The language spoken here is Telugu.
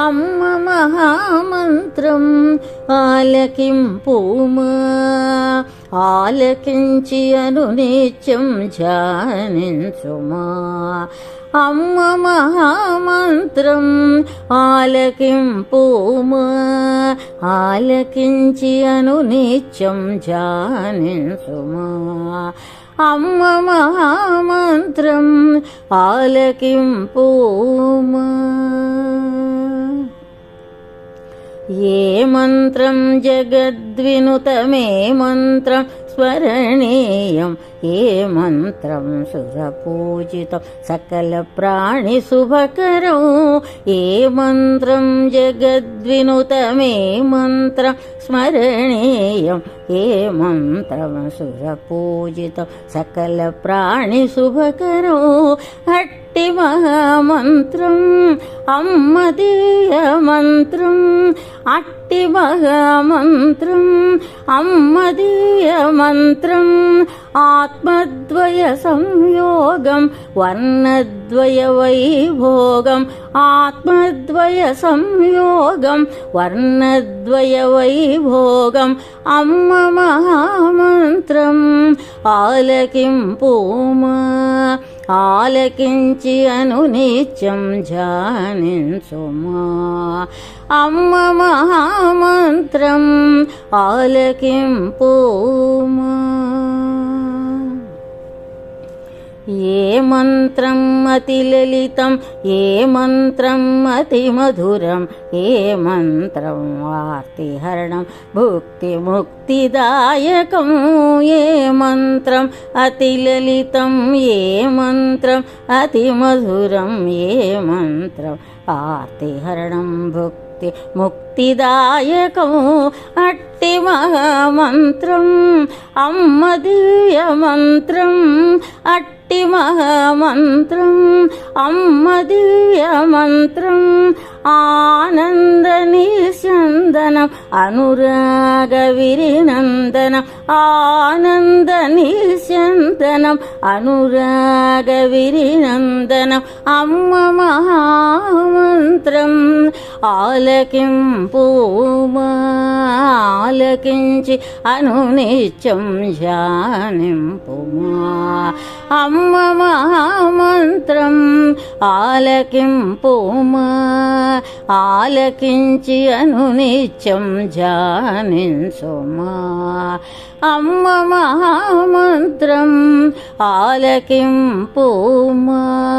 అమ్మ మహామంత్రం ఆలకింపుమా ఆలకించి అను నిత్యం ధ్యానించుమా అమ్మ మహామంత్రం ఆలకింపుమా ఆలకించి అను నిత్యం ధ్యానించుమా అమ్మ మహామంత్రం ఆలకింపుమా ये मन्त्रं जगद्विनुत मे मन्त्रं स्मरणीयम्। ये मन्त्रं सुरपूजितं सकलप्राणिशुभकरौ ये मन्त्रं जगद्विनुतमे मन्त्रं स्मरणीयं ये मन्त्रं सुरपूजितं सकलप्राणिशुभकरौ अट्टिमहामन्त्रम् अम्मदीयमन्त्रम् अट्टिमहामन्त्रम् अम्मदीयमन्त्रम् आ మహామంత్రం అమ్మ దివ్య మంత్రం అట్టి మహామంత్రం అమ్మ దివ్య మంత్రం ఆత్మద్వయ సంయోగం వర్ణద్వయ వైభోగం ఆత్మద్వయ సంయోగం వర్ణద్వయ వైభోగం అమ్మ మహామంత్రం ఆలకింపుమా ఆలకించి అను నిత్యం ధ్యానించుమా. అమ్మ మహామంత్రం ఆలకింపుమా. ఏ మంత్రం అతి లలితం ఏ మంత్రం అతి మధురం ఏ మంత్రం వార్తిహరణం భుక్తి ముక్తిదాయకం ఏ మంత్రం అతి లలితం ఏ మంత్రం అతి మధురం ఏ మంత్రం ఆర్తిహరణం భుక్తి ముక్తిదాయకం అట్టి మహామంత్రం అమ్మ దివ్య మంత్రం అట్టి तिमहमन्त्रम् अम्म दीयमन्त्रम् आनन्दनिसन्दनम् अनुरागवीरिनन्दनम् आनन्दनिश्यन्दनम् अनुरागवीरिनन्दनम् अम्म महामन्त्रम्। నిచందనం ఆలకించి అను నిత్యం ధ్యానింపుమా. అమ్మ మహామంత్రం ఆలకింపుమా. ఆలకించి అను నిత్యం ధ్యానించుమా. అమ్మ మహామంత్రం ఆలకింపుమా.